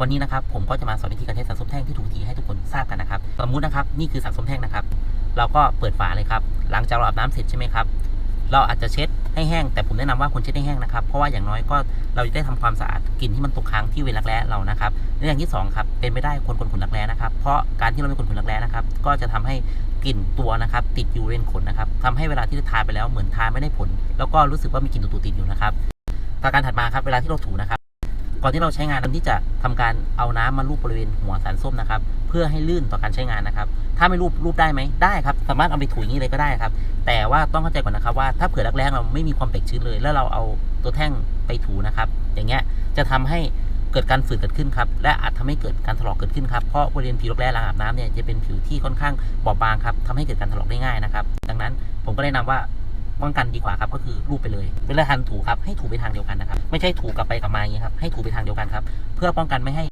วันนี้นะครับผมก็จะมาสอนวิธีการใช้สารส้มแท่งที่ถูกวิธีให้ทุกคนทราบกันนะครับสมมุตินะครับนี่คือสารส้มแท่งนะครับ เราก็เปิดฝาเลยครับ หลังจากเราอาบน้ำเสร็จใช่ไหมครับเราอาจจะเช็ดให้แห้ง แต่ผมแนะนำว่าควรเช็ดให้แห้งนะครับ เพราะว่าอย่างน้อยก็เราจะได้ทำความสะอาดกลิ่นที่มันตกค้างที่เวลรักแร้เรานะครับและอย่างที่สองครับเป็นไม่ได้ควรขนขนรักแร้นะครับ เพราะการที่เราไม่ขนขนรักแร้นะครับ ก็จะทำให้กลิ่นตัวนะครับ ติดอยู่เวณขนนะครับทำให้เวลาที่ทาไปแล้วเหมือนทาไม่ได้ผล แล้วก็รู้สึกว่ามีกลิ่นตุๆติดอยู่นะครับประการถัดมาครับเวลาที่เราถูนะครับ ก่อนที่เราใช้งานเราที่จะทำการเอาน้ำมาลูบบริเวณหัวสารส้มนะครับ เพื่อให้ลื่นต่อการใช้งานนะครับ ถ้าไม่รูปรูปได้ไหมได้ครับ สามารถเอาไปถูอย่างนี้เลยก็ได้ครับ แต่ว่าต้องเข้าใจก่อนนะครับว่าถ้าเผื่อแรกๆเราไม่มีความเปียกชื้นเลย แล้วเราเอาตัวแท่งไปถูนะครับ อย่างเงี้ยจะทำให้เกิดการฝืดเกิดขึ้นครับ และอาจทำให้เกิดการถลอกเกิดขึ้นครับ เพราะบริเวณผิวรักแร้หลังอาบน้ำเนี่ยจะเป็นผิวที่ค่อนข้างบอบบางครับทำให้เกิดการถลอกได้ง่ายนะครับ ดังนั้นผมก็แนะนำว่า ป้องกันดีกว่าครับก็คือรูปไปเลยเวลาทันถูครับให้ถูไปทางเดียวกันนะครับไม่ใช่ถูกลับไปกลับมาอย่างนี้ครับให้ถูไปทางเดียวกันครับเพื่อป้องกันไม่ให้